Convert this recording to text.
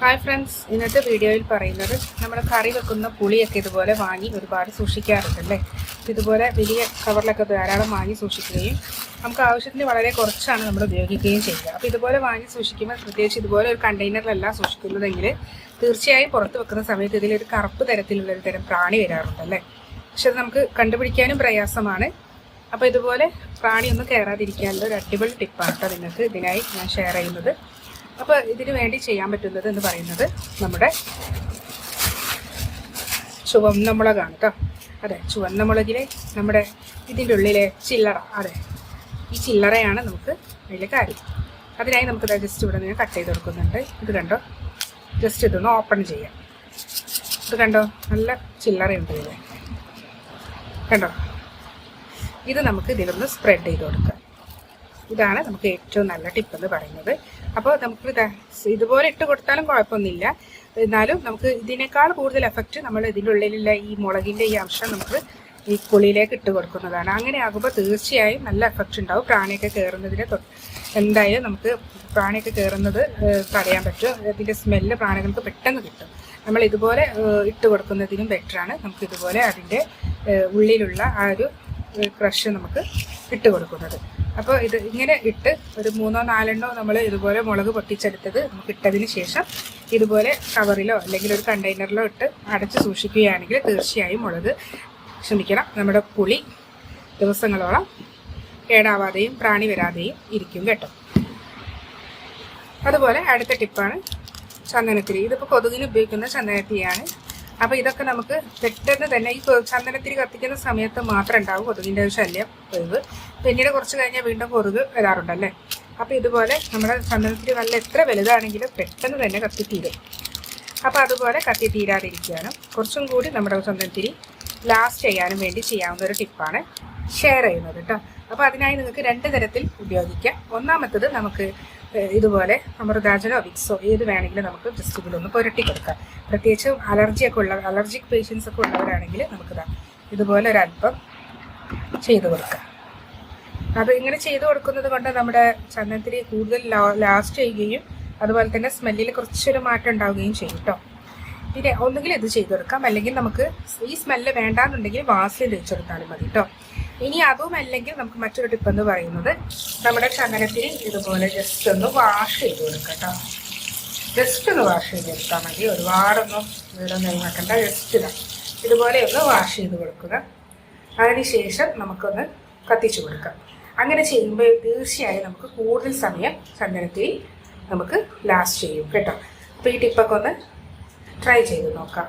Hi friends ഇന്നത്തെ വീഡിയോയിൽ പറയുന്നത് നമ്മൾ കറി വെക്കുന്ന പുളിയൊക്കെ ഇതുപോലെ വാങ്ങി ഒരുപാട് സൂക്ഷിക്കാറുണ്ടല്ലേ ഇതുപോലെ വലിയ കവറിലൊക്കെ ധാരാളം വാങ്ങി സൂക്ഷിക്കുകയും നമുക്ക് ആവശ്യത്തിന് വളരെ കുറച്ചാണ് നമ്മൾ ഉപയോഗിക്കുകയും ചെയ്യുക. അപ്പോൾ ഇതുപോലെ വാങ്ങി സൂക്ഷിക്കുമ്പോൾ പ്രത്യേകിച്ച് ഇതുപോലെ ഒരു കണ്ടെയ്നറിലല്ല സൂക്ഷിക്കുന്നതെങ്കിൽ തീർച്ചയായും പുറത്ത് വെക്കുന്ന സമയത്ത് ഇതിലൊരു കറുപ്പ് തരത്തിലുള്ള ഒരു തരം പ്രാണി വരാറുണ്ടല്ലേ പക്ഷെ അത് നമുക്ക് കണ്ടുപിടിക്കാനും പ്രയാസമാണ്. അപ്പോൾ ഇതുപോലെ പ്രാണിയൊന്നും കയറാതിരിക്കാനുള്ള ഒരു അടിപൊളി ടിപ്പാണ് കേട്ടോ നിങ്ങൾക്ക് ഇതിനായി ഞാൻ ഷെയർ ചെയ്യുന്നത്. അപ്പോൾ ഇതിനു വേണ്ടി ചെയ്യാൻ പറ്റുന്നത് എന്ന് പറയുന്നത് നമ്മുടെ ചുവന്ന മുളകാണ് കേട്ടോ. അതെ ചുവന്ന മുളകിലെ നമ്മുടെ ഇതിന്റെ ഉള്ളിലെ ചില്ലറ അതെ. ഈ ചില്ലറയാണ് നമുക്ക് അതിലെ കാര്യം. അതിനായി നമുക്ക് ജസ്റ്റ് ഇവിടെ നിന്ന് കട്ട് ചെയ്ത് കൊടുക്കുന്നുണ്ട്. ഇത് കണ്ടോ? ജസ്റ്റ് ഇതൊന്ന് ഓപ്പൺ ചെയ്യാം. ഇത് കണ്ടോ? നല്ല ചില്ലറയുണ്ട് ഇതിൽ കണ്ടോ? ഇത് നമുക്ക് ഇതിലൊന്ന് സ്പ്രെഡ് ചെയ്ത് കൊടുക്കാം. ഇതാണ് നമുക്ക് ഏറ്റവും നല്ല ടിപ്പ് എന്ന് പറയുന്നത്. അപ്പോൾ നമുക്ക് ഇതാ ഇതുപോലെ ഇട്ട് കൊടുത്താലും കുഴപ്പമൊന്നുമില്ല. എന്നാലും നമുക്ക് ഇതിനേക്കാൾ കൂടുതൽ എഫക്റ്റ് നമ്മൾ ഇതിന്റെ ഉള്ളിലുള്ള ഈ മുളകിന്റെ ഈ അംശം നമുക്ക് ഈ കുളിയിലേക്ക് ഇട്ട് കൊടുക്കുന്നതാണ്. അങ്ങനെ ആകുമ്പോൾ തീർച്ചയായും നല്ല എഫക്റ്റ് ഉണ്ടാവും. പ്രാണിയൊക്കെ കയറുന്നതിനെ എന്തായാലും നമുക്ക് പ്രാണിയൊക്കെ കയറുന്നത് തടയാൻ പറ്റും. ഇതിന്റെ സ്മെല്ല് പ്രാണികൾക്ക് പെട്ടെന്ന് കിട്ടും. നമ്മൾ ഇതുപോലെ ഇട്ട് കൊടുക്കുന്നതിനും ബെറ്ററാണ് നമുക്ക് ഇതുപോലെ അതിന്റെ ഉള്ളിലുള്ള ആ ഒരു ക്രഷ് നമുക്ക് ഇട്ട് കൊടുക്കുന്നത്. അപ്പോൾ ഇത് ഇങ്ങനെ ഇട്ട് ഒരു മൂന്നോ നാലെണ്ണോ നമ്മൾ ഇതുപോലെ മുളക് പൊട്ടിച്ചെടുത്തത് നമുക്ക് ഇട്ടതിന് ശേഷം ഇതുപോലെ കവറിലോ അല്ലെങ്കിൽ ഒരു കണ്ടെയ്നറിലോ ഇട്ട് അടച്ച് സൂക്ഷിക്കുകയാണെങ്കിൽ തീർച്ചയായും മുളക് ക്ഷമിക്കണം നമ്മുടെ പുളി ദിവസങ്ങളോളം കേടാവാതെയും പ്രാണി വരാതെയും ഇരിക്കും കേട്ടോ. അതുപോലെ അടുത്ത ടിപ്പാണ് ചന്ദനത്തിരി. ഇതിപ്പോൾ കൊതുകിന് ഉപയോഗിക്കുന്ന ചന്ദനത്തിരിയാണ് അപ്പോൾ ഇതൊക്കെ നമുക്ക് പെട്ടെന്ന് തന്നെ ഈ ചന്ദനത്തിരി കത്തിക്കുന്ന സമയത്ത് മാത്രം ഉണ്ടാവും കൊതുകിന്റെ ശല്യം കൊതുക്. പിന്നീട് കുറച്ച് കഴിഞ്ഞാൽ വീണ്ടും കൊതുക് വരാറുണ്ടല്ലേ അപ്പോൾ ഇതുപോലെ നമ്മുടെ ചന്ദനത്തിരി നല്ല എത്ര വലുതാണെങ്കിലും പെട്ടെന്ന് തന്നെ കത്തിത്തീരും. അപ്പോൾ അതുപോലെ കത്തി കുറച്ചും കൂടി നമ്മുടെ ചന്ദനത്തിരി ലാസ്റ്റ് ചെയ്യാനും വേണ്ടി ചെയ്യാവുന്ന ഒരു ടിപ്പാണ് ഷെയർ ചെയ്യുന്നത് കേട്ടോ അപ്പോൾ അതിനായി നിങ്ങൾക്ക് രണ്ട് തരത്തിൽ ഉപയോഗിക്കാം. ഒന്നാമത്തത് നമുക്ക് ഇതുപോലെ അമൃതാചലോ വിക്സോ. ഏത് വേണമെങ്കിലും നമുക്ക് ജസ്റ്റ് ഇതിലൊന്ന് പുരട്ടി കൊടുക്കാം. പ്രത്യേകിച്ച് അലർജിയൊക്കെ ഉള്ള അലർജിക് പേഷ്യൻസ് ഒക്കെ ഉള്ളവരാണെങ്കിൽ നമുക്കിതാ ഇതുപോലെ ഒരല്പം ചെയ്തു കൊടുക്കാം. അത് ഇങ്ങനെ ചെയ്തു കൊടുക്കുന്നത് കൊണ്ട് നമ്മുടെ ചന്ദനത്തിരി കൂടുതൽ ലാസ്റ്റ് ചെയ്യുകയും അതുപോലെ തന്നെ സ്മെല്ലിൽ കുറച്ചൊരു മാറ്റം ഉണ്ടാവുകയും ചെയ്യും കേട്ടോ പിന്നെ ഒന്നുകിൽ ഇത് ചെയ്തു കൊടുക്കാം. അല്ലെങ്കിൽ നമുക്ക് ഈ സ്മെല്ല് വേണ്ടാന്നുണ്ടെങ്കിൽ വാസലിൻ തേച്ചെടുത്താലും മതി കേട്ടോ ഇനി അതും അല്ലെങ്കിൽ നമുക്ക് മറ്റൊരു ടിപ്പ് എന്ന് പറയുന്നത് നമ്മുടെ ചങ്ങനത്തിന് ഇതുപോലെ ജസ്റ്റ് ഒന്ന് വാഷ് ചെയ്ത് കൊടുക്കട്ടോ കേട്ടോ ജസ്റ്റ് ഒന്ന് വാഷ് ചെയ്ത് കൊടുത്താൽ മതി. ഒരുപാടൊന്നും വീടൊന്നും നിലനിൽക്കണ്ട ജസ്റ്റ് ഇതാ. ഇതുപോലെ ഒന്ന് വാഷ് ചെയ്ത് കൊടുക്കുക. അതിനുശേഷം നമുക്കൊന്ന് കത്തിച്ചു കൊടുക്കാം. അങ്ങനെ ചെയ്യുമ്പോൾ തീർച്ചയായും നമുക്ക് കൂടുതൽ സമയം ചന്ദനത്തിരി നമുക്ക് ലാസ്റ്റ് ചെയ്യും കേട്ടോ. അപ്പോൾ ഈ ടിപ്പൊക്കെ ഒന്ന് ട്രൈ ചെയ്ത് നോക്കാം.